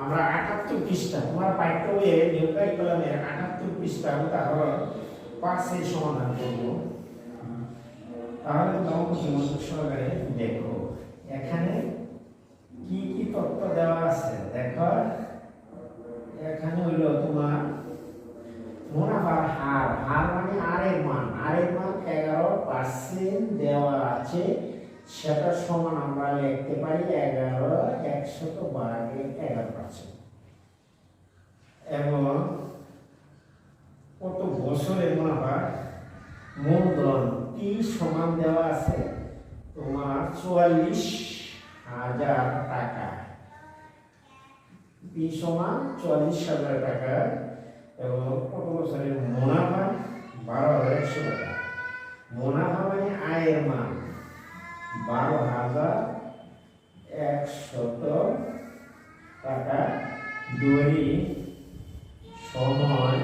আমরা আটাত্তর পৃষ্ঠা, তোমার পাঠ্য বইয়ে নিয়োগকারী কলামের পৃষ্ঠা উদাহরণ পাঁচের সমাধান করব। তাহলে তোমাকে মনোযোগ সহকারে এখানে কি কি তথ্য দেওয়া আছে? দেখো, এখানে হইল তোমার মুনাফার হার হার মানে আরের মান আরের মান এগারো পার্সেন্ট দেওয়া আছে। সেটা সমান আমরা লিখতে পারি এগারো, একশত বাঘে এগারো পার্সেন্ট এবং কত বছরের মুনাফা মূলধন কি সমান দেওয়া আছে তোমার চুয়াল্লিশ হাজার টাকা। পি সমান চুয়াল্লিশ হাজার টাকা। এবং কত বছরের মুনাফা বারো হাজার একশো টাকা মুনাফা মানে আয়ের মান বারো হাজার একশত টাকা দড়ি সময়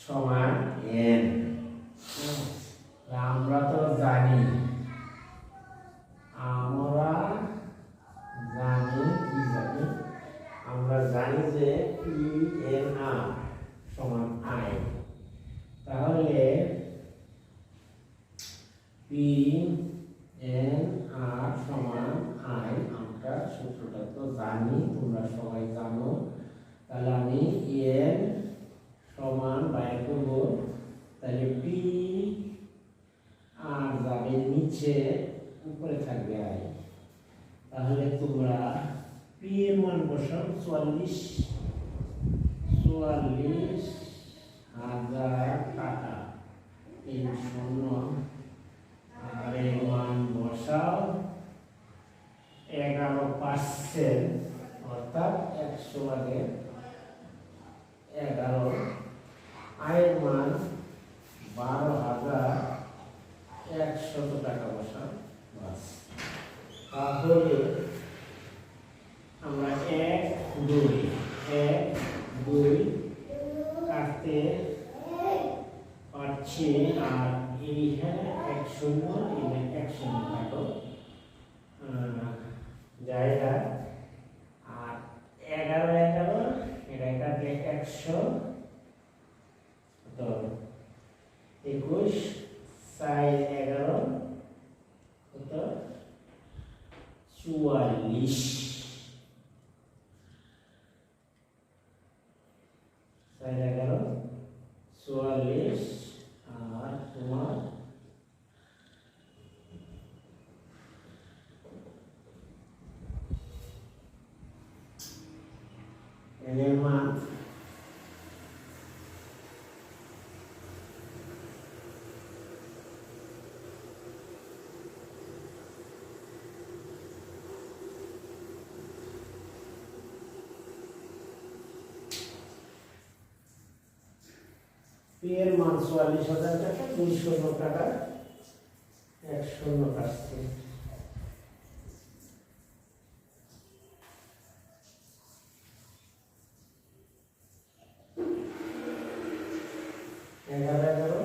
সমান এন আমরা তো জানি আমরা জানি কি জানি আমরা জানি যে পি এন আর সমান আই তাহলে পি এন আর সমান আই আমরা সূত্রটা তো জানি তোমরা সবাই জানো আমি এন সমান বাইর করব। তাহলে পি আর যাবে নিচে, উপরে থাকবে আই তাহলে তোমরা পি এর মান বসাও, চুয়াল্লিশ চুয়াল্লিশ হাজার টাকা, তিন শূন্য। আর এর মান বসাও, এগারো পার্সেন্ট অর্থাৎ একশো ভাগের এগারো। আয়ের মান বারো হাজার একশত টাকা বসা। বাস। তাহলে আমরা এক, দুই এক, দুই কাটতে পারছি। আর এইখানে এক শূন্য এখানে এক শূন্য জায়গা আর এগারো এগারো এটা কাটলে একশো তো একুশ সাই এগারো কত চুয়াল্লিশ সাই এগারো চুয়াল্লিশ আর তোমার এর মান পি এর মান চুয়াল্লিশ হাজার টাকা দুই শূন্য টাকা এক শূন্য পার্সেন্ট এগারো এগারো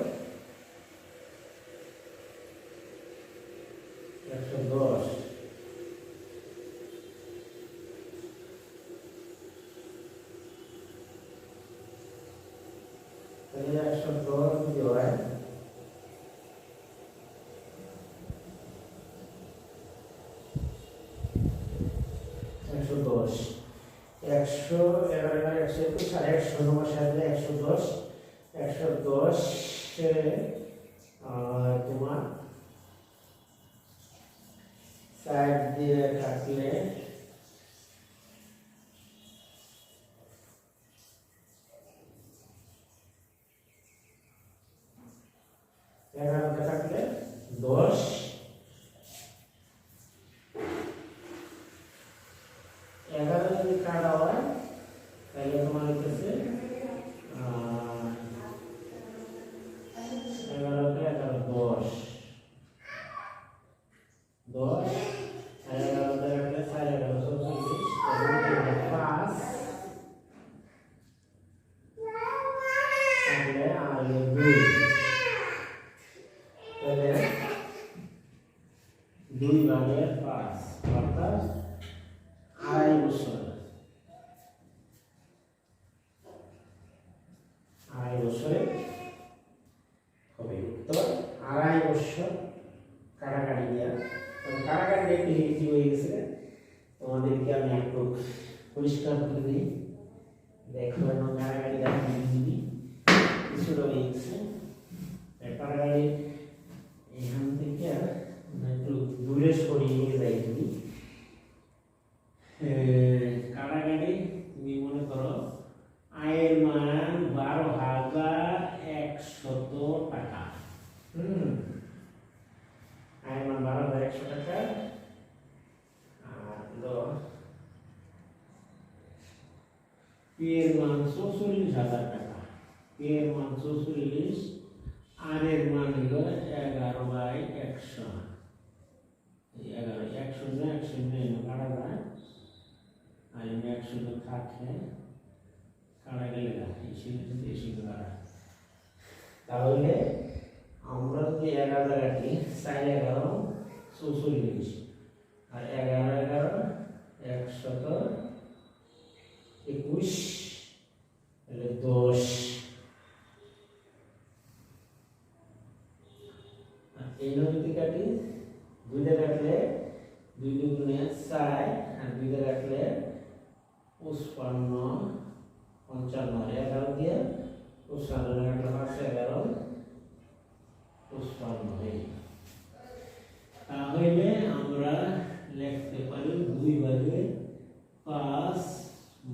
একশো দশ তাহলে একশো দশ যদি হয়। একশো দশ। একশো এগারো একশো একুশ, আর একশো নয় সাথে একশো দশ। একশো দশ তোমার সাইড দিয়ে থাকলে থাকলে দশ এগারো যদি কাটা হয় তাহলে তোমার হচ্ছে এগারোতে এগারো দশ দশ আর এগারোতে রাখলে সাড়ে এগারো চৌচল্লিশ পাঁচ তাহলে আর দুই তাহলে দুই ভাগের পাঁচ অর্থাৎ আড়াই বছর আড়াই বছরে হবে উত্তর আড়াই বছর কারাগারি দেওয়া তবে কারাগারি একটু হিজি হয়ে গেছে তোমাদেরকে আমি একটু পরিষ্কার করে দিই। দেখো এবং গাড়াগাড়ি দেখা হিজি কিছু এই কারাগারি এখান থেকে একটু দূরে সরিয়ে যাই। তুমি কারাগারি তুমি মনে করো আয়ের মান বারো হাজার একশত টাকা হুম আয়ের মান বারো হাজার একশো টাকা আর হলো এর মান চৌচল্লিশ হাজার টাকা। এর মান চৌচল্লিশ, আর এর মান হলো এগারো বাই একশো। এগারো, একশো না, একশো নেই কাটা যায়। আর এমনি একশো থাকে কাটা গেলে না এই সিঁড়ি কাটা। তাহলে আমরা যদি এগারো রাখি চার এগারো চৌচল্লিশ। আর এগারো এগারো একশত একুশ, তাহলে দশ। এই নদীতে কাটি, দুইটা কাটলে দুই দুগুণে চার, আর দুইটা কাটলে পঁচপান্ন, পঞ্চান্ন। এগারো দিয়ে পঁচপান্ন কাটলে পাঁচশো এগারো, পঁচপান্ন এই তাহলে আমরা লিখতে পারি দুই ভাগে পাঁচ